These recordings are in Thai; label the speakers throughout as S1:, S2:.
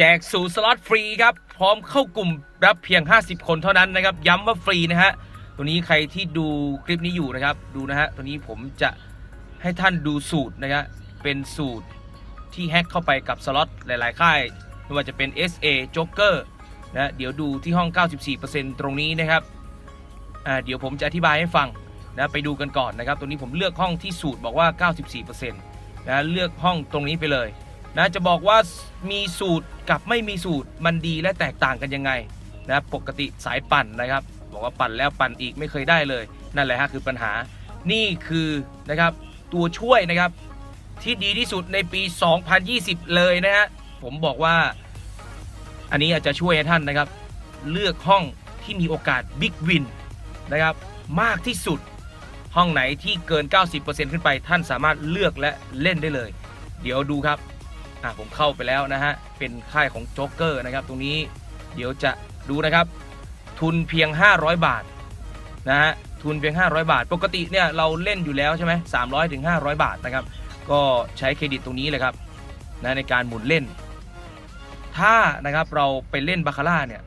S1: แจกสูตรสล็อตฟรีครับ พร้อมเข้ากลุ่มรับเพียง 50 คนเท่านั้นนะครับ ย้ำว่าฟรีนะฮะตัวนี้ใครที่ดูคลิปนี้อยู่นะครับ ดูนะฮะตัวนี้ผมจะให้ท่านดูสูตรนะครับเป็นสูตรที่แฮ็กเข้าไปกับสล็อตหลาย ๆ ค่ายไม่ว่าจะเป็น SA Joker นะเดี๋ยวดูที่ห้อง 94%ตรงนี้นะครับอ่าเดี๋ยวผมจะอธิบายให้ฟังนะไปดูกันก่อนนะครับ ตัวนี้ผมเลือกห้องที่สูตรบอกว่า 94%นะเลือกห้องตรงนี้ไปเลย นะจะบอกว่ามีสูตรกับไม่มีสูตรมันดีและแตกต่างกันยังไงนะปกติสายปั่นนะครับ บอกว่าปั่นแล้วปั่นอีกไม่เคยได้เลย นั่นแหละฮะคือปัญหานี่คือนะครับตัวช่วยนะครับที่ดีที่สุดในปี 2020 เลยนะฮะผมบอกว่า อันนี้อาจจะช่วยให้ท่านนะครับ เลือกห้องที่มีโอกาสบิ๊กวินนะครับมากที่สุดห้องไหนที่เกิน 90%ขึ้นไปท่านสามารถเลือกและเล่นได้เลย เดี๋ยวดูครับ อะผมเข้าไปแล้วนะฮะ เป็นค่ายของโจ๊กเกอร์นะครับ ตรงนี้เดี๋ยวจะดูนะครับ ทุนเพียง 500 บาทนะฮะ ทุนเพียง 500 บาท ปกติเนี่ยเราเล่นอยู่แล้วใช่ไหม300ถึง500บาทนะครับ ก็ใช้เครดิตตรงนี้เลยครับนะในการหมุนเล่น ถ้านะครับเราไปเล่นบาคาร่าเนี่ย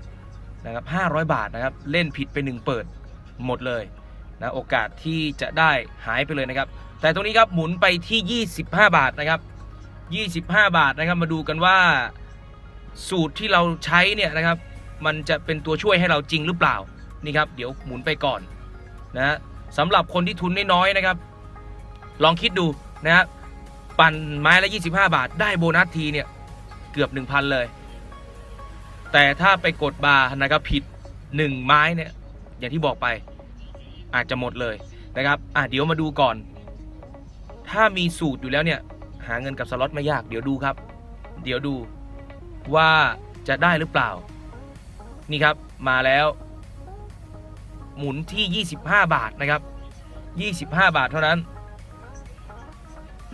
S1: นะครับ500บาทนะครับ เล่นผิดไปหนึ่งเปิดหมดเลยนะโอกาสที่จะได้หายไปเลยนะครับ แต่ตรงนี้ครับหมุนไปที่ 25 บาทนะครับ 25 บาทนะครับ มาดูกันว่าสูตรที่เราใช้เนี่ยนะครับ มันจะเป็นตัวช่วยให้เราจริงหรือเปล่านี่ครับ เดี๋ยวหมุนไปก่อนนะสำหรับคนที่ทุนน้อยๆนะครับ ลองคิดดูนะฮะปั่นไม้ละ 25 บาท ได้โบนัสทีเนี่ยเกือบ 1,000 เลย แต่ถ้าไปกดบาร์นะครับผิด 1 ไม้เนี่ยอย่างที่บอกไปอาจจะหมดเลยนะครับอะเดี๋ยวมาดูก่อน ถ้ามีสูตรอยู่แล้วเนี่ย หาเงินกับสล็อตไม่ยากเดี๋ยวดูครับ เดี๋ยวดูว่าจะได้หรือเปล่า นี่ครับมาแล้ว หมุนที่ 25 บาทนะครับ 25 บาทเท่านั้น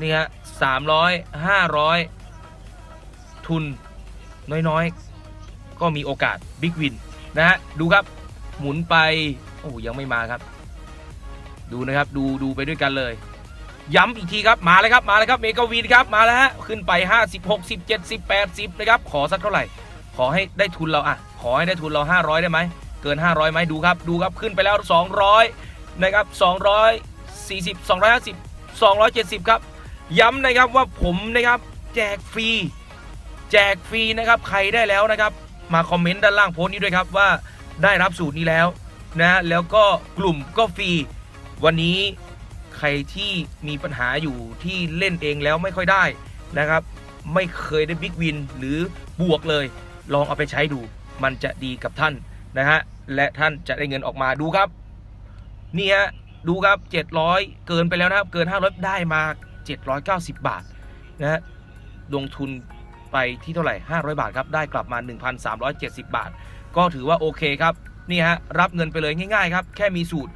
S1: นี่ฮะ300 500ทุนน้อยๆ ก็มีโอกาสบิ๊กวินนะฮะดูครับหมุนไป โอ้ยังไม่มาครับ ดูนะครับดูดูไปด้วยกันเลย ย้ำอีกทีครับมาเลยครับมาเลยครับเมกาวินครับมาแล้วฮะขึ้นไป 50 60 70 80นะครับขอสักเท่าไหร่ ขอให้ได้ทุนเราอะ ขอให้ได้ทุนเรา 500 ได้ไหมเกิน 500ไหมดูครับดูครับขึ้นไปแล้ว 200นะครับ240 250 270 ครับ ย้ำนะครับว่าผมนะครับแจกฟรีแจกฟรีนะครับใครได้แล้วนะครับ มาคอมเมนต์ด้านล่างโพสต์นี้ด้วยครับว่าได้รับสูตรนี้แล้วนะแล้วก็กลุ่มก็ฟรีวันนี้ ใครที่มีปัญหาอยู่ที่เล่นเองแล้วไม่ค่อยได้นะครับ ไม่เคยได้บิ๊กวินหรือบวกเลย ลองเอาไปใช้ดู มันจะดีกับท่านนะฮะและท่านจะได้เงินออกมาดูครับนี่ฮะดูครับ 700 เกินไปแล้วนะครับ เกิน 500 ได้มา 790 บาทนะฮะลงทุนไปที่เท่าไหร่ 500 บาทครับ ได้กลับมา 1,370 บาท ก็ถือว่าโอเคครับ นี่ฮะ รับเงินไปเลยง่ายๆครับ แค่มีสูตร